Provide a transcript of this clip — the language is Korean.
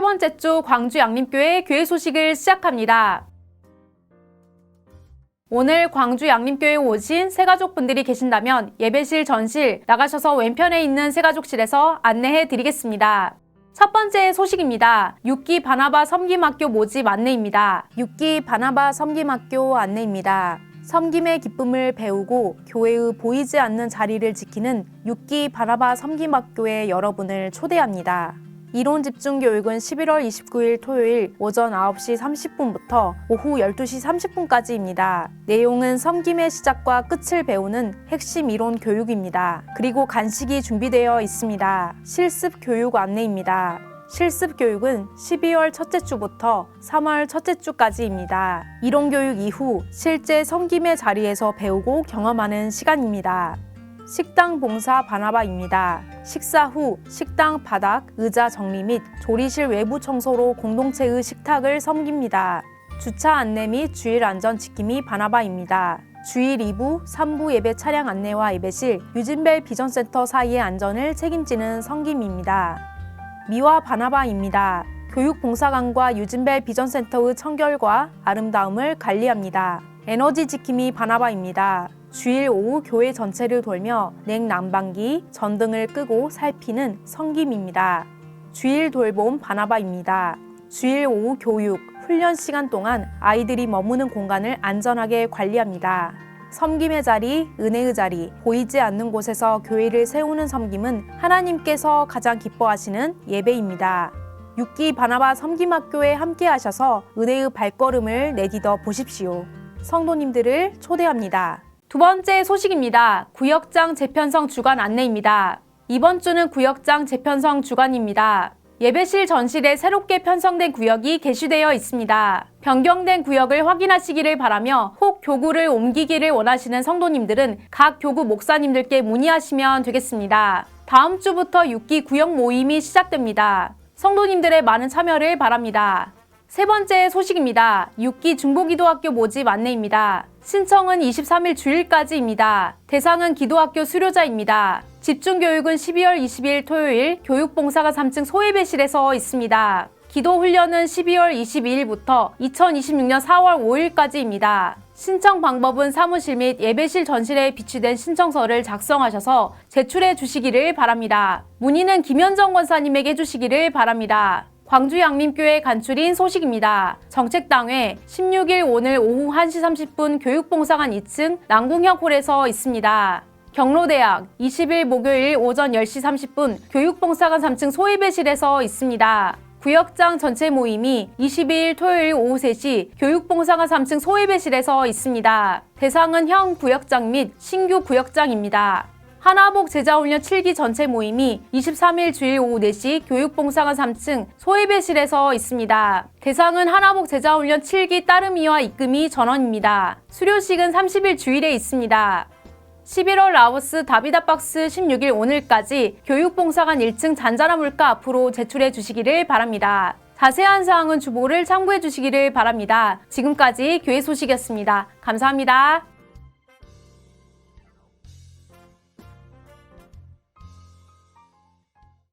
번째 주 광주 양림교회 교회 소식을 시작합니다. 오늘 광주 양림교회에 오신 새가족분들이 계신다면 예배실 전실 나가셔서 왼편에 있는 새가족실에서 안내해 드리겠습니다. 첫 번째 소식입니다. 6기 바나바 섬김학교 모집 안내입니다. 6기 바나바 섬김학교 안내입니다. 섬김의 기쁨을 배우고 교회의 보이지 않는 자리를 지키는 6기 바나바 섬김학교에 여러분을 초대합니다. 이론 집중 교육은 11월 29일 토요일 오전 9시 30분부터 오후 12시 30분까지입니다. 내용은 섬김의 시작과 끝을 배우는 핵심 이론 교육입니다. 그리고 간식이 준비되어 있습니다. 실습 교육 안내입니다. 실습 교육은 12월 첫째 주부터 3월 첫째 주까지입니다. 이론 교육 이후 실제 섬김의 자리에서 배우고 경험하는 시간입니다. 식당 봉사 바나바입니다. 식사 후 식당 바닥, 의자 정리 및 조리실 외부 청소로 공동체의 식탁을 섬깁니다. 주차 안내 및 주일 안전 지킴이 바나바입니다. 주일 2부, 3부 예배 차량 안내와 예배실, 유진벨 비전센터 사이의 안전을 책임지는 성김입니다. 미화 바나바입니다. 교육봉사관과 유진벨 비전센터의 청결과 아름다움을 관리합니다. 에너지 지킴이 바나바입니다. 주일 오후 교회 전체를 돌며 냉난방기, 전등을 끄고 살피는 성김입니다. 주일 돌봄 바나바입니다. 주일 오후 교육, 훈련 시간 동안 아이들이 머무는 공간을 안전하게 관리합니다. 섬김의 자리, 은혜의 자리, 보이지 않는 곳에서 교회를 세우는 섬김은 하나님께서 가장 기뻐하시는 예배입니다. 6기 바나바 섬김학교에 함께 하셔서 은혜의 발걸음을 내디뎌 보십시오. 성도님들을 초대합니다. 두 번째 소식입니다. 구역장 재편성 주간 안내입니다. 이번 주는 구역장 재편성 주간입니다. 예배실 전실에 새롭게 편성된 구역이 게시되어 있습니다. 변경된 구역을 확인하시기를 바라며 혹 교구를 옮기기를 원하시는 성도님들은 각 교구 목사님들께 문의하시면 되겠습니다. 다음 주부터 6기 구역 모임이 시작됩니다. 성도님들의 많은 참여를 바랍니다. 세 번째 소식입니다. 6기 중보기도학교 모집 안내입니다. 신청은 23일 주일까지입니다. 대상은 기도학교 수료자입니다. 집중교육은 12월 20일 토요일 교육봉사가 3층 소예배실에서 있습니다. 기도훈련은 12월 22일부터 2026년 4월 5일까지입니다. 신청 방법은 사무실 및 예배실 전실에 비치된 신청서를 작성하셔서 제출해 주시기를 바랍니다. 문의는 김현정 권사님에게 해주시기를 바랍니다. 광주 양림교회 간출인 소식입니다. 정책당회 16일 오늘 오후 1시 30분 교육봉사관 2층 남궁혁 홀에서 있습니다. 경로대학 20일 목요일 오전 10시 30분 교육봉사관 3층 소예배실에서 있습니다. 구역장 전체 모임이 22일 토요일 오후 3시 교육봉사관 3층 소예배실에서 있습니다. 대상은 형 구역장 및 신규 구역장입니다. 하나복 제자훈련 7기 전체 모임이 23일 주일 오후 4시 교육봉사관 3층 소예배실에서 있습니다. 대상은 하나복 제자훈련 7기 따름이와 입금이 전원입니다. 수료식은 30일 주일에 있습니다. 11월 라오스 다비다박스 16일 오늘까지 교육봉사관 1층 잔자라 물가 앞으로 제출해 주시기를 바랍니다. 자세한 사항은 주보를 참고해 주시기를 바랍니다. 지금까지 교회 소식이었습니다. 감사합니다.